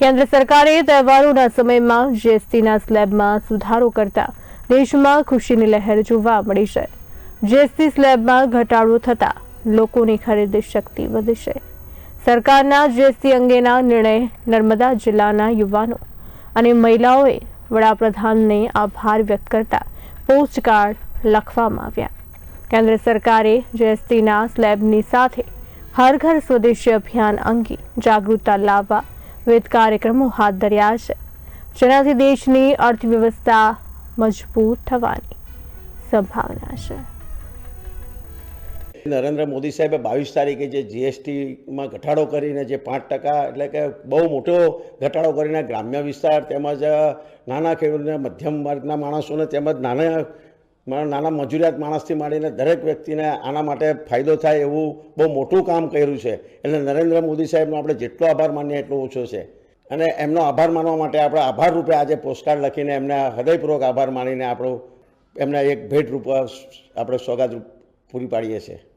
કેન્દ્ર સરકારે તહેવારોના સમયમાં જીએસટીના સ્લેબમાં સુધારો કરતા દેશમાં ખુશીની લહેર જોવા મળી છે. જીએસટી સ્લેબમાં ઘટાડો થતા લોકોની ખરીદી શક્તિ વધશે. સરકારના જીએસટી અંગેના નિર્ણય નર્મદા જિલ્લાના યુવાનો અને મહિલાઓએ વડાપ્રધાનને આભાર વ્યક્ત કરતા પોસ્ટકાર્ડ લખવામાં આવ્યા. કેન્દ્ર સરકારે જીએસટીના સ્લેબની સાથે હર ઘર સ્વદેશી અભિયાન અંગે જાગૃતતા લાવવા વિવિધ કાર્યક્રમો હાથ ધર્યા છે. જેનાથી દેશની અર્થવ્યવસ્થા મજબૂત થવાની સંભાવના છે. નરેન્દ્ર મોદી સાહેબે બાવીસ તારીખે જે જીએસટીમાં ઘટાડો કરીને જે પાંચ ટકા એટલે કે બહુ મોટો ઘટાડો કરીને ગ્રામ્ય વિસ્તાર તેમજ નાના ખેડૂતને મધ્યમ વર્ગના માણસોને તેમજ નાના નાના મજૂરિયાત માણસથી માંડીને દરેક વ્યક્તિને આના માટે ફાયદો થાય એવું બહુ મોટું કામ કર્યું છે. એટલે નરેન્દ્ર મોદી સાહેબનો આપણે જેટલો આભાર માનીએ એટલો ઓછો છે. અને એમનો આભાર માનવા માટે આપણે આભાર રૂપે આજે પોસ્ટકાર્ડ લખીને એમને હૃદયપૂર્વક આભાર માનીને આપણું એમને એક ભેટ રૂપ આપણે સોગાદ પૂરી પાડીએ છીએ.